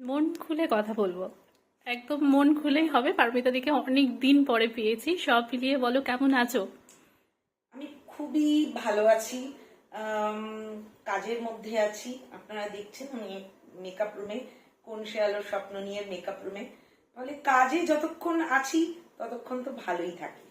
মন খুলে কথা বলব। একদম মন খুলেই হবে। পারমিতা দিকে অনেক দিন পরে পেয়েছি। সব মিলিয়ে বলো কেমন আছো? আমি খুবই ভালো আছি। কাজের মধ্যে আছি। আপনারা দেখছেন আমি মেকআপ রুমে কোন সে আলোর স্বপ্ন নিয়ে মেকআপ রুমে তাহলে কাজে যতক্ষণ আছি ততক্ষণ তো ভালোই থাকি।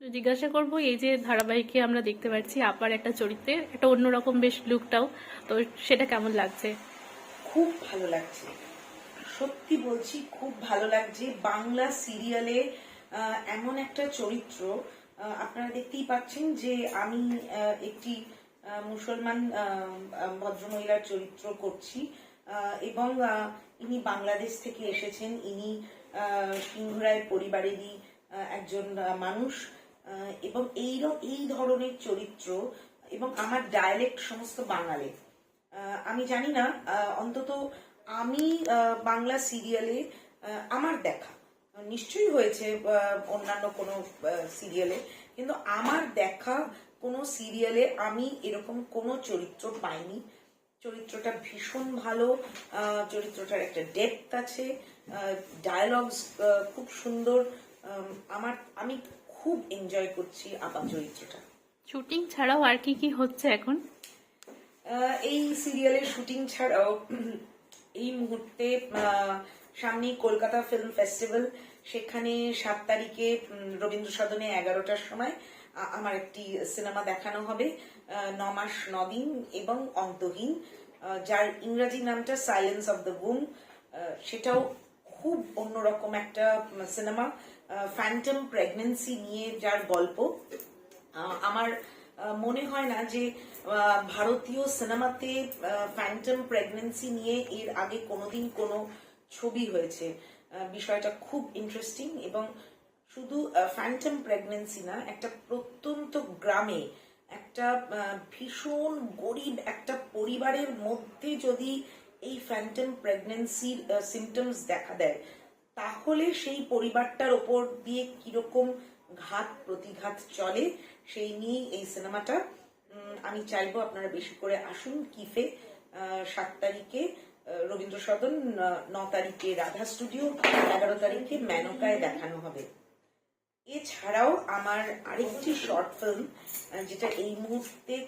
তো জিজ্ঞাসা করব এই যে ধারাবাহিকে আমরা দেখতে পাচ্ছি আপার একটা চরিত্রে একটা অন্যরকম বেশ লুকটাও তো সেটা কেমন লাগছে? খুব ভালো লাগছে। সত্যি বলছি, খুব ভালো লাগছে। বাংলা সিরিয়ালে এমন একটা চরিত্র আপনারা দেখতেই পাচ্ছেন যে আমি একটি মুসলমান ভদ্রমহিলার চরিত্র করছি এবং ইনি বাংলাদেশ থেকে এসেছেন। ইনি সিংহরায় পরিবারেরই একজন মানুষ এবং এই এই ধরনের চরিত্র এবং আমার ডায়ালেক্ট সমস্ত বাঙালি। আমি জানি না অন্তত আমি বাংলা সিরিয়ালে আমার দেখা। নিশ্চয়ই হয়েছে অন্যান্য কোনো সিরিয়ালে কিন্তু আমার দেখা কোনো সিরিয়ালে আমি এরকম কোনো চরিত্র পাইনি। চরিত্রটা ভীষণ ভালো চরিত্রটার একটা ডেপথ আছে ডায়ালগস খুব সুন্দর আমার আমি খুব এনজয় করছি আপা চরিত্রটা। শুটিং ছাড়াও আর কি কি হচ্ছে এখন? এই সিরিয়ালের শুটিং ছাড়াও এই মুহূর্তে সামনেই কলকাতা ফিল্ম ফেস্টিভ্যাল সেখানে সাত তারিখে রবীন্দ্র সদনে এগারোটার সময় আমার একটি সিনেমা দেখানো হবে আহ, নমাস নদিন এবং অন্তহীন যার ইংরাজি নামটা সাইলেন্স অফ দ্য বুম সেটাও খুব অন্যরকম একটা সিনেমা ফ্যান্টম প্রেগনেন্সি নিয়ে যার গল্প আমার মনে হয় না যে ভারতীয় সিনেমাতে ফ্যান্টম প্রেগনেন্সি নিয়ে এর আগে কোনোদিন কোনো ছবি হয়েছে। বিষয়টা খুব ইন্টারেস্টিং এবং শুধু ফ্যান্টম প্রেগনেন্সি না, একটা প্রত্যন্ত গ্রামে একটা ভীষণ গরিব একটা পরিবারের মধ্যে যদি এই ফ্যান্টম প্রেগনেন্সির সিমটমস দেখা দেয়, তাহলে সেই পরিবারটার ওপর দিয়ে কীরকম ঘাত প্রতিঘাত চলে সেই নিয়ে এই সিনেমাটা। আমি চাইব আপনারা বেশি করে আসুন কিফে সাত তারিখে রবীন্দ্র সদন ন- তারিখে রাধা স্টুডিও, এগারো তারিখে মেনকায় দেখানো হবে। এছাড়াও আমার আরেকটি শর্ট ফিল্ম যেটা এই মুহূর্তে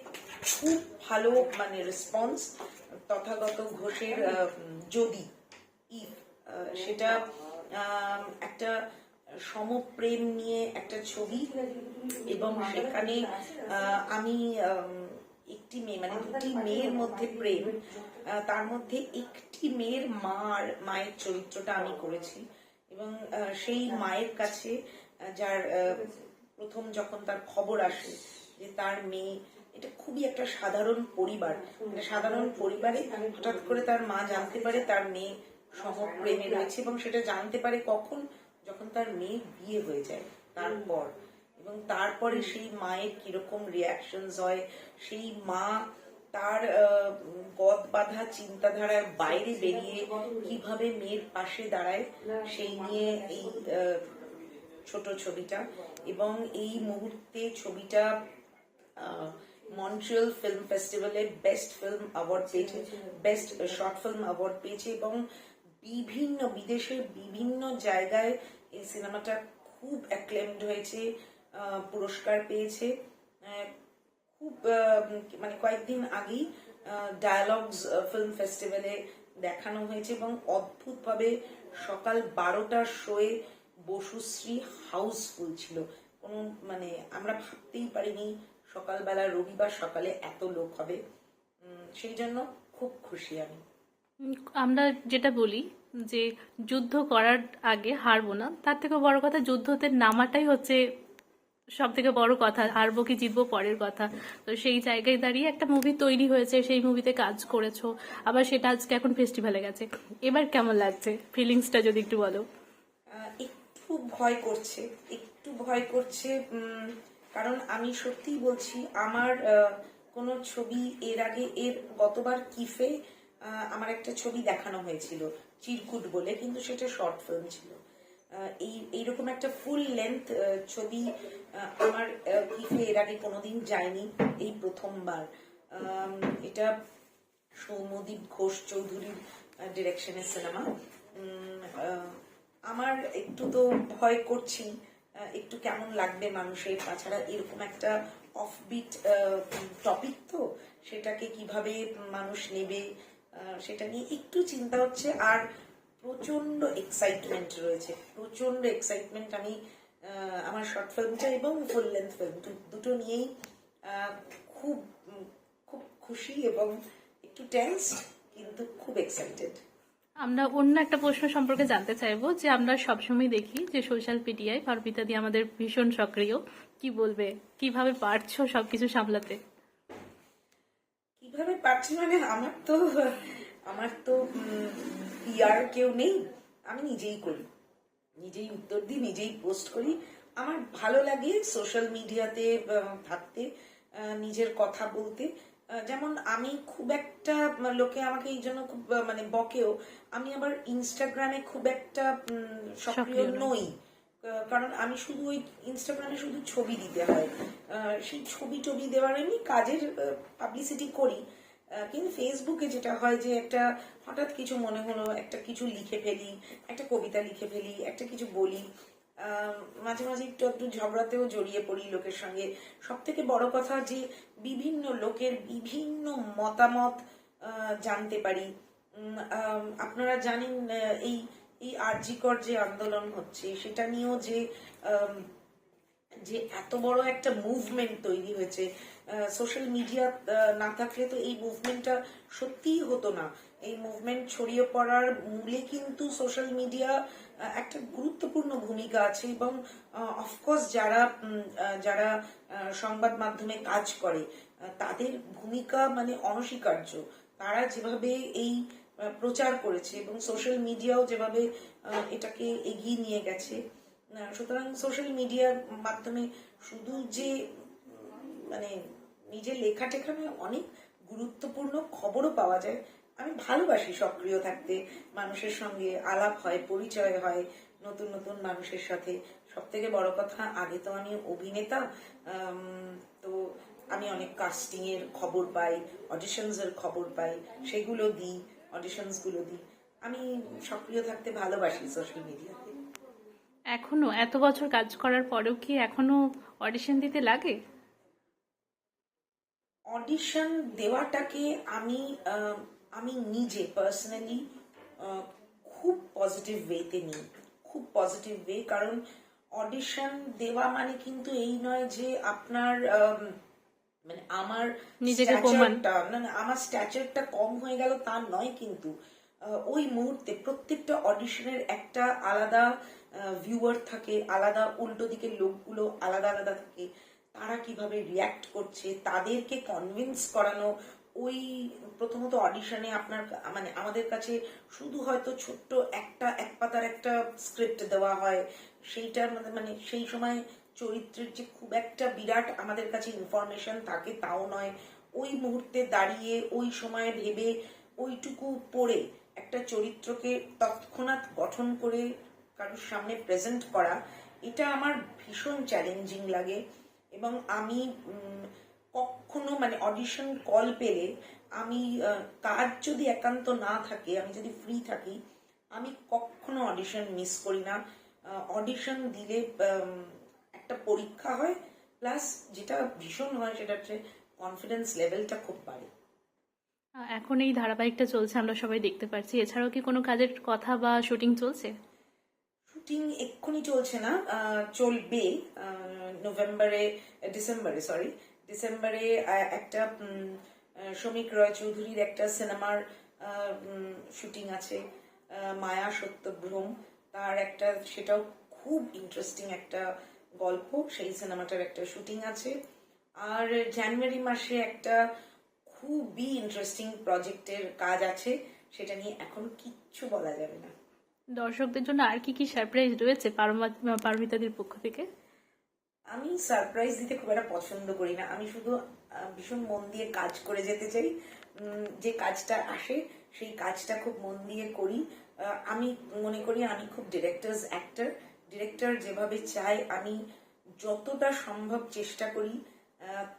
খুব ভালো মানে রেসপন্স তথাগত ঘোষের যদি, ইফ সেটা একটা সমপ্রেম নিয়ে একটা ছবি এবং সেখানে আমি একটি মেয়ে মানে দুটি মেয়ের মধ্যে প্রেম তার মধ্যে একটি মেয়ের মার, মায়ের চরিত্রটা আমি করেছি এবং সেই মায়ের কাছে যার প্রথম যখন তার খবর আসে যে তার মেয়ে, এটা খুবই একটা সাধারণ পরিবার সাধারণ পরিবারে হঠাৎ করে তার মা জানতে পারে তার মেয়ে সমপ্রেমে রয়েছে এবং সেটা জানতে পারে কখন যখন তার মেয়ে বিয়ে হয়ে যায় তারপর এবং তারপরে সেই মায়ের কীরকম রিয়াকশনস হয় সেই মা তার গদ বাঁধা চিন্তাধারার বাইরে বেরিয়ে কীভাবে মেয়ের পাশে দাঁড়ায় সেই নিয়ে এই ছোট ছবিটা এবং এই মুহূর্তে ছবিটা মন্ট্রিয়াল ফিল্ম ফেস্টিভ্যালে বেস্ট ফিল্ম অ্যাওয়ার্ড পেয়েছে বেস্ট শর্ট ফিল্ম অ্যাওয়ার্ড পেয়েছে এবং বিভিন্ন বিদেশের বিভিন্ন জায়গায় এই সিনেমাটা খুব অ্যাক্লেমড হয়েছে পুরস্কার পেয়েছে। খুব মানে কয়েকদিন আগেই ডায়ালগস ফিল্ম ফেস্টিভ্যালে দেখানো হয়েছে এবং অদ্ভুতভাবে সকাল বারোটার শোয়ে বসুশ্রী হাউসফুল ছিল। কোনো মানে আমরা ভাবতেই পারিনি সকালবেলা রবিবার সকালে এত লোক হবে। সেই জন্য খুব খুশি আমি। আমরা যেটা বলি যে যুদ্ধ করার আগে হারবো না, তার থেকে বড় কথা যুদ্ধতে নামাটাই হচ্ছে সব থেকে বড় কথা, হারবো কি জিতবো পরের কথা। তো সেই জায়গায় দাঁড়িয়ে একটা মুভি তৈরি হয়েছে, সেই মুভিতে কাজ করেছ, আবার সেটা আজকে এখন ফেস্টিভ্যালে গেছে। এবার কেমন লাগছে? ফিলিংসটা যদি একটু বলো। একটু ভয় করছে, একটু ভয় করছে কারণ আমি সত্যিই বলছি, আমার কোনো ছবি এর আগে এর গতবার কিফে আমার একটা ছবি দেখানো হয়েছিল, চিরকুট বলে, কিন্তু সেটা শর্ট ফিল্ম ছিল। এই, এইরকম একটা ফুল লেন্থ ছবি আমার কিফে এর আগে কোনোদিন যায়নি এই প্রথমবার। এটা সৌম্যদীপ ঘোষ চৌধুরীর ডিরেকশনের সিনেমা আমার একটু তো ভয় করছি একটু কেমন লাগবে মানুষের। তাছাড়া এরকম একটা অফবিট টপিক তো, সেটাকে কীভাবে মানুষ নেবে সেটা নিয়ে একটু চিন্তা হচ্ছে, আর প্রচণ্ড এক্সাইটমেন্ট রয়েছে। প্রচণ্ড এক্সাইটমেন্ট আমি আমার শর্ট ফিল্মটা এবং ফুল লেন্থ ফিল্ম দুটো নিয়েই খুব খুব খুশি এবং একটু টেন্স কিন্তু খুব এক্সাইটেড আমরা অন্য একটা প্রশ্ন সম্পর্কে জানতে চাইব, যে আমরা সবসময় দেখি যে সোশ্যাল মিডিয়ায় পারমিতা দি আমাদের ভীষণ সক্রিয়। কি বলবে? কীভাবে পারছ সবকিছু সামলাতে? কীভাবে পারছি মানে আমার তো আমার তো ইয়ার কেউ নেই। আমি নিজেই করি। নিজেই উত্তর দিই নিজেই পোস্ট করি। আমার ভালো লাগে সোশ্যাল মিডিয়াতে থাকতে নিজের কথা বলতে। যেমন আমি খুব একটা লোকে আমাকে এই জন্য খুব মানে বকেও। আমি আবার ইনস্টাগ্রামে খুব একটা সক্রিয় নই। কারণ আমি শুধু ওই ইনস্টাগ্রামে শুধু ছবি দিতে হয়। সেই ছবি টবি দেওয়ার এমনি কাজের পাবলিসিটি করি। কিন্তু ফেসবুকে যেটা হয় যে একটা হঠাৎ কিছু মনে হলো, একটা কিছু লিখে ফেলি, একটা কবিতা লিখে ফেলি, একটা কিছু বলি। মাঝে মাঝে একটু একটু ঝগড়াতেও জড়িয়ে পড়ি লোকের সঙ্গে। সব থেকে বড় কথা যে বিভিন্ন লোকের বিভিন্ন মতামত জানতে পারি। আপনারা জানেন এই এই আরজিকর যে আন্দোলন হচ্ছে, সেটা নিয়েও যে যে এত বড় একটা মুভমেন্ট তৈরি হয়েছে সোশ্যাল মিডিয়া না থাকলে তো এই মুভমেন্টটা সত্যিই হতো না। এই মুভমেন্ট ছড়িয়ে পড়ার মূলে কিন্তু সোশ্যাল মিডিয়া একটা গুরুত্বপূর্ণ ভূমিকা আছে এবং অফকোর্স যারা যারা সংবাদ মাধ্যমে কাজ করে তাদের ভূমিকা মানে অনস্বীকার্য। তারা যেভাবে এই প্রচার করেছে এবং সোশ্যাল মিডিয়াও যেভাবে এটাকে এগিয়ে নিয়ে গেছে। সুতরাং সোশ্যাল মিডিয়ার মাধ্যমে শুধু যে মানে নিজের লেখা টেখা নয় অনেক গুরুত্বপূর্ণ খবরও পাওয়া যায়। আমি ভালোবাসি সক্রিয় থাকতে। মানুষের সঙ্গে আলাপ হয়, পরিচয় হয়, নতুন নতুন মানুষের সাথে। সব থেকে বড় কথা, আগে তো আমি অভিনেতা তো আমি অনেক কাস্টিং এর খবর পাই অডিশনস এর খবর পাই, সেগুলো দিই। অডিশনসগুলো দিই। আমি সক্রিয় থাকতে ভালোবাসি সোশ্যাল মিডিয়াতে এখনও? এত বছর কাজ করার পরেও কি এখনও অডিশন দিতে লাগে? অডিশন দেওয়াটাকে আমি আমি নিজে পার্সোনালি খুব পজিটিভ ওয়েতে নিই। খুব পজিটিভ ওয়ে কারণ অডিশন দেওয়া মানে কিন্তু এই নয় যে আপনার মানে আমার নিজেকে প্রমাণ। না না আমার স্ট্যাচারটা কম হয়ে গেল তা নয় কিন্তু ওই মুহূর্তে প্রত্যেকটা অডিশনের একটা আলাদা ভিউয়ার থাকে আলাদা উল্টো দিকের লোকগুলো আলাদা আলাদা থাকে তারা কীভাবে রিয়াক্ট করছে তাদেরকে কনভিন্স করানো ওই প্রথমত অডিশনে আপনার মানে আমাদের কাছে শুধু হয়তো ছোট্ট একটা এক পাতার একটা স্ক্রিপ্ট দেওয়া হয় সেইটার মধ্যে মানে সেই সময় চরিত্রের যে খুব একটা বিরাট আমাদের কাছে ইনফরমেশন থাকে, তাও নয়। ওই মুহূর্তে দাঁড়িয়ে, ওই সময় ভেবে, ওইটুকু পড়ে একটা চরিত্রকে তৎক্ষণাৎ গঠন করে কারোর সামনে প্রেজেন্ট করা, এটা আমার ভীষণ চ্যালেঞ্জিং লাগে। এবং আমি কখনো মানে অডিশন কল পেলে আমি কাজ যদি একান্ত না থাকে, আমি যদি ফ্রি থাকি, আমি কখনো অডিশন মিস করি না। অডিশন দিলে একটা পরীক্ষা হয় প্লাস যেটা ভীষণ হয় সেটা হচ্ছে কনফিডেন্স লেভেলটা খুব বাড়ে। এখন এই ধারাবাহিকটা চলছে আমরা সবাই দেখতে পাচ্ছি এছাড়াও কি কোনো কাজের কথা বা শুটিং চলছে? শুটিং এক্ষুনি চলছে না চলবে নভেম্বরে ডিসেম্বরে সরি ডিসেম্বরে একটা শ্রমিক রয় চৌধুরীর একটা সিনেমার শুটিং আছে মায়া সত্যভ্রম তার একটা সেটাও খুব ইন্টারেস্টিং একটা গল্প সেই সিনেমাটার একটা শুটিং আছে। আর জানুয়ারি মাসে একটা খুবই ইন্টারেস্টিং প্রজেক্টের কাজ আছে সেটা নিয়ে এখন কিচ্ছু বলা যাবে না। দর্শকদের জন্য আর কি কি সারপ্রাইজ রয়েছে পারমা- পারমিতাদির পক্ষ থেকে? আমি সারপ্রাইজ দিতে খুব একটা পছন্দ করি না। আমি শুধু ভীষণ মন দিয়ে কাজ করে যেতে চাই। যে কাজটা আসে সেই কাজটা খুব মন দিয়ে করি। আমি মনে করি আমি খুব ডিরেক্টরস অ্যাক্টর ডিরেক্টর যেভাবে চায়, আমি যতটা সম্ভব চেষ্টা করি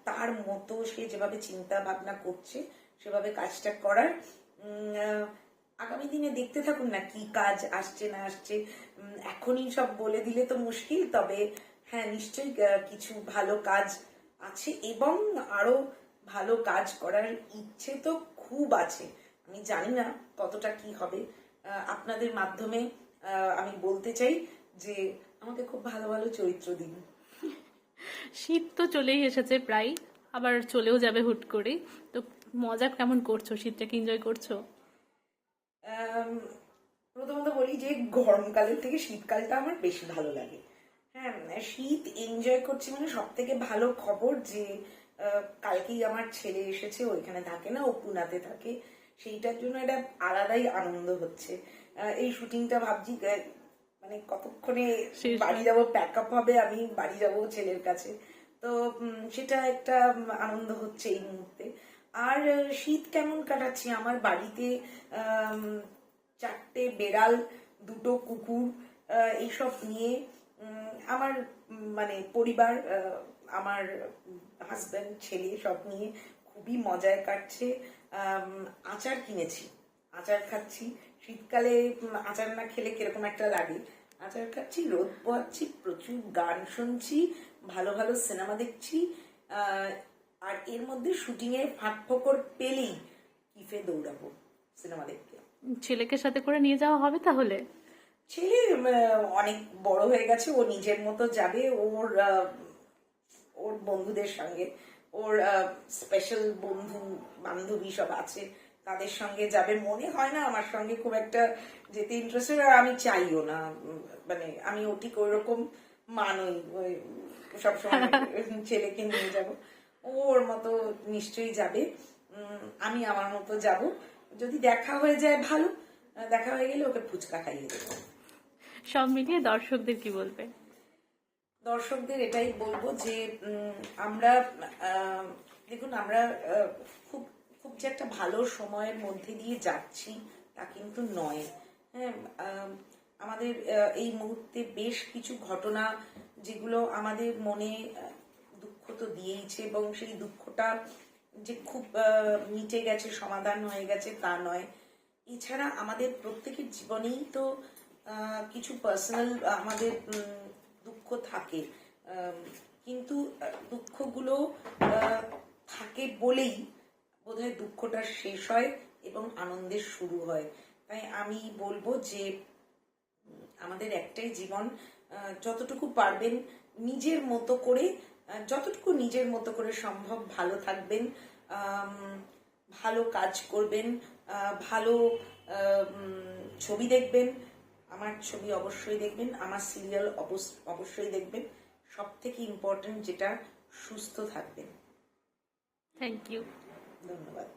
তার মতো সে যেভাবে চিন্তা ভাবনা করছে, সেভাবে কাজটা করার। আগামী দিনে দেখতে থাকুন না কি কাজ আসছে, না আসছে। এখনই সব বলে দিলে তো মুশকিল, তবে হ্যাঁ নিশ্চয়ই কিছু ভালো কাজ আছে এবং আরও ভালো কাজ করার ইচ্ছে তো খুব আছে। আমি জানি না কতটা কি হবে। আপনাদের মাধ্যমে আমি বলতে চাই যে আমাকে খুব ভালো ভালো চরিত্র দিন। শীত তো চলেই এসেছে প্রায় আবার চলেও যাবে হুট করে। তো মজা কেমন করছ? শীতটাকে এনজয় করছ? প্রথমত বলি যে গরমকালের থেকে শীতকালটা আমার বেশি ভালো লাগে। হ্যাঁ শীত এনজয় করছি মানে সব থেকে ভালো খবর যে কালকেই আমার ছেলে এসেছে ওইখানে থাকে না ও পুনাতে থাকে। সেইটার জন্য এটা আলাদাই আনন্দ হচ্ছে। এই শুটিংটা ভাবছি মানে কতক্ষণে বাড়ি যাব প্যাক আপ হবে আমি বাড়ি যাব ছেলের কাছে। তো সেটা একটা আনন্দ হচ্ছে এই মুহূর্তে। আর শীত কেমন কাটাচ্ছি? আমার বাড়িতে চারটে বেড়াল দুটো কুকুর এইসব নিয়ে আমার মানে পরিবার আমার হাজব্যান্ড ছেলে সব নিয়ে খুবই মজায় কাটছে। আচার কিনেছি আচার খাচ্ছি। শীতকালে আচার না খেলে কীরকম একটা লাগে? আচার খাচ্ছি রোদ পোয়াচ্ছি প্রচুর গান শুনছি ভালো ভালো সিনেমা দেখছি আর এর মধ্যে শুটিং এর ফাঁক ফোকর পেলেই কিফে দৌড়াবো সিনেমা দেখতে। ছেলেকে সাথে করে নিয়ে যাওয়া হবে তাহলে? ছেলে অনেক বড় হয়ে গেছে ও নিজের মতো যাবে ওর ওর বন্ধুদের সঙ্গে ওর স্পেশাল বন্ধু বান্ধবী সব আছে তাদের সঙ্গে যাবে। মনে হয় না আমার সঙ্গে খুব একটা যেতে ইন্টারেস্টেড আর আমি চাইও না। মানে আমি ও ঠিক ওইরকম মানই। ওই সবসময় ছেলেকে নিয়ে যাব। ওর মতো নিশ্চয়ই যাবে। আমি আমার মতো যাব। যদি দেখা হয়ে যায় ভালো দেখা হয়ে গেলে ওকে ফুচকা খাইয়ে দেবো। সব মিলিয়ে দর্শকদের কি বলবে? দর্শকদের এটাই বলব যে আমরা আহ, দেখুন আমরা খুব খুব যে একটা ভালো সময়ের মধ্যে দিয়ে যাচ্ছি, তা কিন্তু নয়। হ্যাঁ আমাদের এই মুহূর্তে বেশ কিছু ঘটনা যেগুলো আমাদের মনে দুঃখ তো দিয়েইছে এবং সেই দুঃখটা যে খুব মিটে গেছে, সমাধান হয়ে গেছে তা নয়। এছাড়া আমাদের প্রত্যেকের জীবনেই তো কিছু পার্সোনাল আমাদের দুঃখ থাকে। কিন্তু দুঃখগুলো থাকে বলেই বোধহয় দুঃখটা শেষ হয় এবং আনন্দের শুরু হয়। তাই আমি বলব যে, আমাদের একটাই জীবন যতটুকু পারবেন নিজের মতো করে যতটুকু নিজের মতো করে সম্ভব ভালো থাকবেন ভালো কাজ করবেন ভালো ছবি দেখবেন, আমার ছবি অবশ্যই দেখবেন, আমার সিরিয়াল অবশ্যই দেখবেন সব থেকে ইম্পর্টেন্ট যেটা সুস্থ থাকবেন। থ্যাংক ইউ ধন্যবাদ